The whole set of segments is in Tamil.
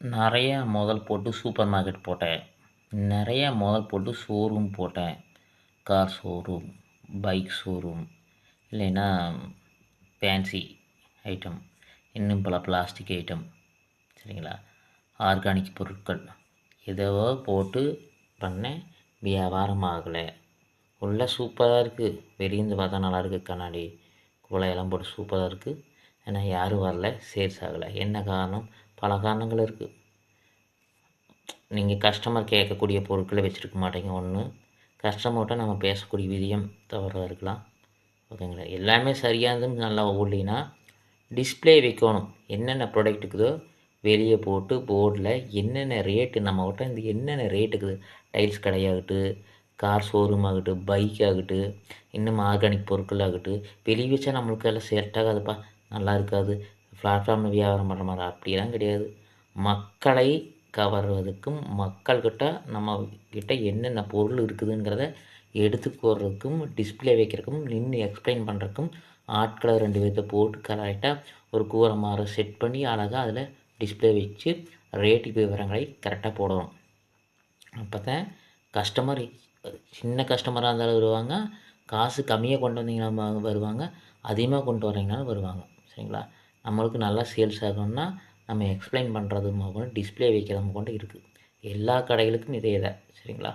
நிறையா முதல் போட்டு சூப்பர் மார்க்கெட் போட்டேன். நிறைய முதல் போட்டு ஷோரூம் போட்டேன். கார் ஷோரூம் பைக் ஷோரூம் இல்லைன்னா ஃபேன்சி ஐட்டம் இன்னும் பல பிளாஸ்டிக் ஐட்டம் சரிங்களா? ஆர்கானிக் பொருட்கள் எதவோ போட்டு பண்ணேன். வியாபாரம் ஆகலை. உள்ள சூப்பராக இருக்குது வெளியேந்து பார்த்தா நல்லா இருக்குது கண்ணாடி குவளையெல்லாம் போட்டு சூப்பராக இருக்குது ஆனால் யாரும் வரல. சேல்ஸ் ஆகலை. என்ன காரணம்? பல காரணங்கள் இருக்குது நீங்கள் கஸ்டமர் கேட்கக்கூடிய பொருட்களை வச்சுருக்க மாட்டீங்க. ஒன்று கஸ்டமர்கிட்ட நம்ம பேசக்கூடிய விதியம் தவறாக இருக்கலாம். ஓகேங்களா? எல்லாமே சரியானதும் நல்லா ஓடலினா டிஸ்பிளே வைக்கணும். என்னென்ன ப்ராடக்ட் இருக்குதோ வெளியே போட்டு போர்டில் என்னென்ன ரேட்டு நம்மகிட்ட இந்த என்னென்ன ரேட் இருக்குது? டைல்ஸ் கடையாகட்டும் கார் ஷோரூம் ஆகட்டும் பைக் ஆகட்டு இன்னும் ஆர்கானிக் பொருட்கள் ஆகட்டு வெளியே வச்சா நம்மளுக்கு எல்லாம் செட் ஆகாதுப்பா. நல்லா இருக்காது. பிளாட்ஃபார்மில் வியாபாரம் பண்ணுற மாதிரி அப்படிலாம் கிடையாது. மக்களை கவர்வதற்கும் மக்கள்கிட்ட நம்ம கிட்ட என்னென்ன பொருள் இருக்குதுங்கிறத எடுத்து கூறுறதுக்கும் டிஸ்பிளே வைக்கிறதுக்கும் நின்று எக்ஸ்பிளைன் பண்ணுறதுக்கும் ஆட்களை ரெண்டு பேர்த்த போட்டு கரெக்டாக ஒரு கூரை மாற செட் பண்ணி அழகாக அதில் டிஸ்பிளே வச்சு ரேட்டு விவரங்களை கரெக்டாக போடணும். அப்போ தான் கஸ்டமர் சின்ன கஸ்டமராக இருந்தாலும் வருவாங்க. காசு கம்மியாக கொண்டு வந்தீங்கன்னா வருவாங்க. அதிகமாக கொண்டு வரீங்கனாலும் வருவாங்க. சரிங்களா? நம்மளுக்கு நல்லா சேல்ஸ் ஆகணும்னா நம்ம எக்ஸ்பிளைன் பண்ணுறது முதல் டிஸ்பிளே வைக்கிறது கொண்டு இருக்குது எல்லா கடைகளுக்கும் இதே தான் சரிங்களா?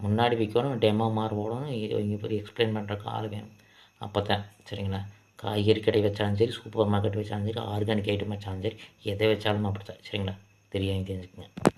முன்னாடி விற்கணும் டெமோ மாறு போடணும் இங்கே போய் எக்ஸ்பிளைன் பண்ணுறக்கு ஆள் வேணும். அப்போ தான் சரிங்களா? காய்கறி கடை வச்சாலும் சரி சூப்பர் மார்க்கெட் வச்சாலும் சரி ஆர்கானிக் ஐட்டம் வச்சாலும் சரி எதை வச்சாலும் அப்படி தான் சரிங்களா? தெரியாமல் தெரிஞ்சுக்கங்க.